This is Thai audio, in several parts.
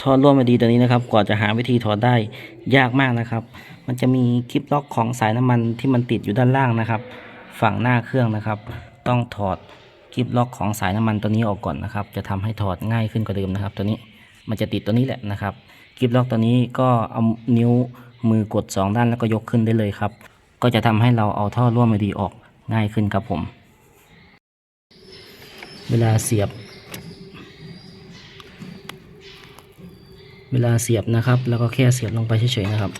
ท่อร่วมไอดีตัวนี้นะครับกว่าจะหาวิธีถอดได้ยากมากนะครับ มันจะมีคลิปล็อกของสายน้ำมันที่มันติดอยู่ด้านล่างนะครับ ฝั่งหน้าเครื่องนะครับ ต้องถอดคลิปล็อกของสายน้ำมันตัวนี้ออกก่อนนะครับ จะทำให้ถอดง่ายขึ้นกว่าเดิมนะครับ ตัวนี้มันจะติดตัวนี้แหละนะครับคลิปล็อกตัวนี้ก็เอานิ้วมือกดสองด้านแล้วก็ยกขึ้นได้เลยครับ ก็จะทำให้เราเอาท่อร่วมไอดีออกง่ายขึ้นครับผม เวลาเสียบ เวลาเสียบนะครับ แล้วก็แค่เสียบลงไปเฉยๆนะครับ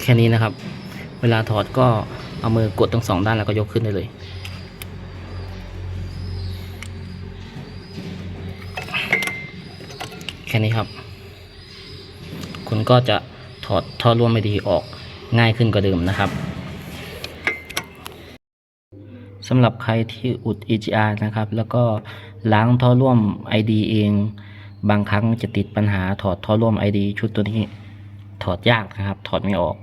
แค่นี้นะครับ เวลาถอดก็เอามือกดทั้งสองด้านแล้วก็ยกขึ้นได้เลยแค่นี้ครับ คุณก็จะถอดท่อร่วมไม่ดีออกง่ายขึ้นกว่าเดิมนะครับ สำหรับใครที่อุด EGR นะครับ แล้วก็ล้างท่อร่วม ID เอง บางครั้งจะติดปัญหาถอดท่อร่วม ID ชุดตัวนี้ถอดยากนะครับ ถอดไม่ออก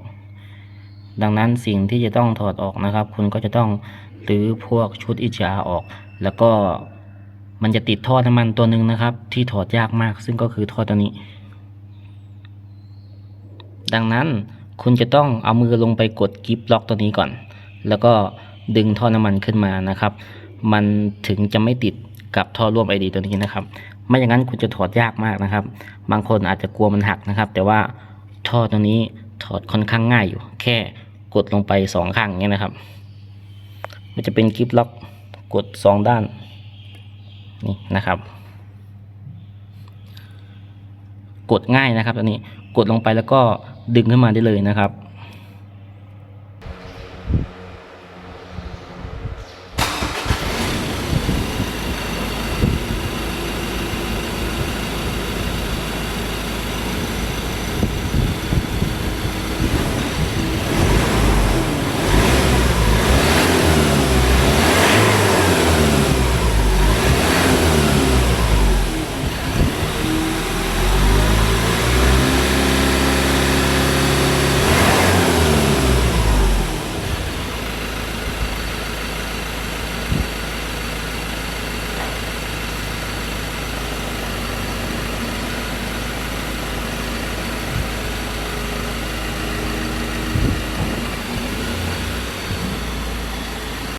ดังนั้นสิ่งที่จะต้องถอดออกนะครับ คุณก็จะต้องรื้อพวกชุด EGR ออก แล้วก็มันจะติดท่อน้ำมันตัวหนึ่งนะครับ ที่ถอดยากมาก ซึ่งก็คือท่อตัวนี้ ดังนั้นคุณจะต้องเอามือลงไปกดกิฟล็อกตัวนี้ก่อน แล้วก็ ดึงท่อน้ำมันขึ้นมานะครับ มันถึงจะไม่ติดกับท่อร่วมไอดีตัวนี้นะครับ ไม่อย่างนั้นคุณจะถอดยากมากนะครับ บางคนอาจจะกลัวมันหักนะครับ แต่ว่าท่อตัวนี้ถอดค่อนข้างง่ายอยู่ แค่กดลงไปสองข้างอย่างเงี้นะครับ มันจะเป็นกิฟล็อกกดสองด้านนี่นะครับ กดง่ายนะครับตัวนี้กดลงไปแล้วก็ดึงขึ้นมาได้เลยนะครับ